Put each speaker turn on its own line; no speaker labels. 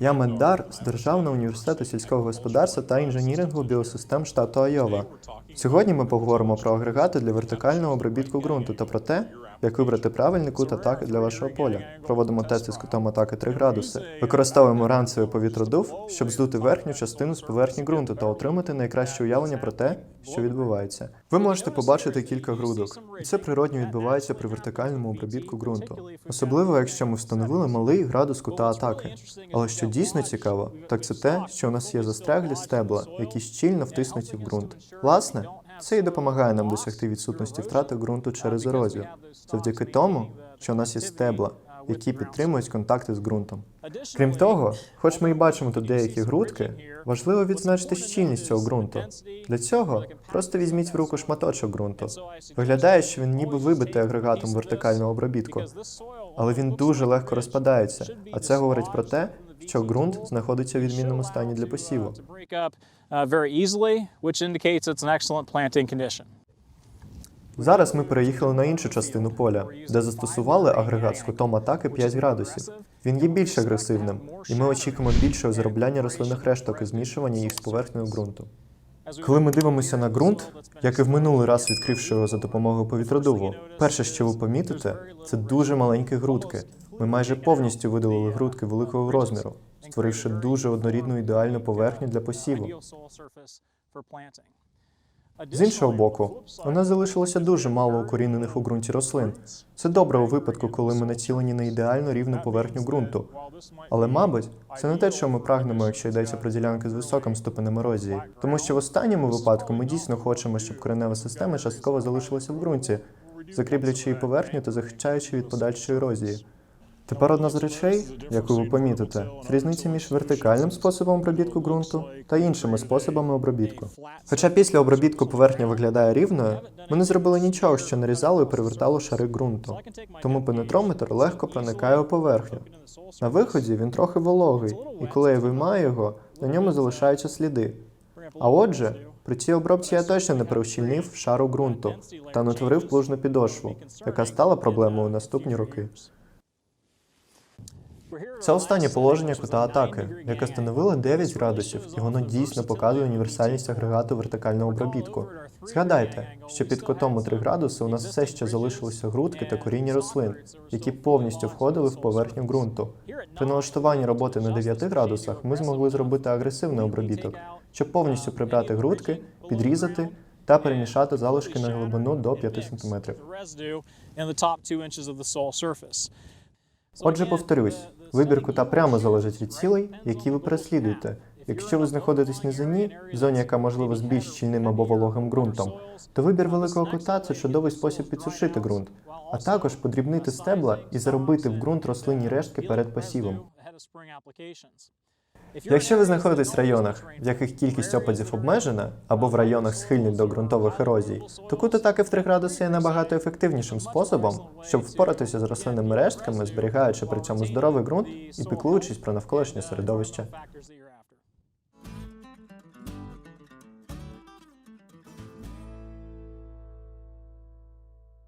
Я меддар з Державного університету сільського господарства та інженірингу біосистем штату Айова. Сьогодні ми поговоримо про агрегати для вертикального обробітку ґрунту та про те, як вибрати правильний кут атаки для вашого поля. Проводимо тести з кутом атаки 3 градуси. Використовуємо ранцевий повітродув, щоб здути верхню частину з поверхні ґрунту та отримати найкраще уявлення про те, що відбувається. Ви можете побачити кілька грудок, і це природньо відбувається при вертикальному обробітку ґрунту, особливо якщо ми встановили малий градус кута атаки. Але що дійсно цікаво, так це те, що у нас є застряглі стебла, які щільно втиснуті в ґрунт. Власне, це і допомагає нам досягти відсутності втрати ґрунту через ерозію, завдяки тому, що у нас є стебла, які підтримують контакти з ґрунтом. Крім того, хоч ми і бачимо тут деякі грудки, важливо відзначити щільність цього ґрунту. Для цього просто візьміть в руку шматочок ґрунту. Виглядає, що він ніби вибитий агрегатом вертикального обробітку, але він дуже легко розпадається, а це говорить про те, що ґрунт знаходиться в відмінному стані для посіву. Зараз ми переїхали на іншу частину поля, де застосували агрегат з кутом атаки 5 градусів. Він є більш агресивним, і ми очікуємо більшого заробляння рослинних решток і змішування їх з поверхнею ґрунту. Коли ми дивимося на ґрунт, як і в минулий раз відкривши його за допомогою повітродуву, перше, що ви помітите, це дуже маленькі грудки. Ми майже повністю видалили грудки великого розміру, створивши дуже однорідну ідеальну поверхню для посіву. З іншого боку, у нас залишилося дуже мало укорінених у ґрунті рослин. Це добре у випадку, коли ми націлені на ідеально рівну поверхню ґрунту. Але, мабуть, це не те, що ми прагнемо, якщо йдеться про ділянки з високим ступенем ерозії. Тому що в останньому випадку ми дійсно хочемо, щоб коренева система частково залишилася в ґрунті, закріплюючи її поверхню та захищаючи від подальшої ерозії. Тепер одна з речей, яку ви помітите, різниця між вертикальним способом обробітку ґрунту та іншими способами обробітку. Хоча після обробітку поверхня виглядає рівною, ми не зробили нічого, що нарізало і перевертало шари ґрунту. Тому пенетрометр легко проникає у поверхню. На виході він трохи вологий, і коли я виймаю його, на ньому залишаються сліди. А отже, при цій обробці я точно не переущільнив шару ґрунту та не утворив плужну підошву, яка стала проблемою у наступні роки. Це останнє положення кута атаки, яке становило 9 градусів, і воно дійсно показує універсальність агрегату вертикального обробітку. Згадайте, що під кутом у 3 градуси у нас все ще залишилися грудки та коріння рослин, які повністю входили в поверхню ґрунту. При налаштуванні роботи на 9 градусах ми змогли зробити агресивний обробіток, щоб повністю прибрати грудки, підрізати та перемішати залишки на глибину до 5 см. Отже, повторюсь, вибір кута прямо залежить від цілей, які ви переслідуєте. Якщо ви знаходитесь на зоні, в зоні, яка можливо з більш щільним або вологим ґрунтом, то вибір великого кута це чудовий спосіб підсушити ґрунт, а також подрібнити стебла і заробити в ґрунт рослинні рештки перед посівом. Якщо ви знаходитесь в районах, в яких кількість опадів обмежена, або в районах схильних до ґрунтових ерозій, то кут атаки в 3 градуси є набагато ефективнішим способом, щоб впоратися з рослинними рештками, зберігаючи при цьому здоровий ґрунт і піклуючись про навколишнє середовище.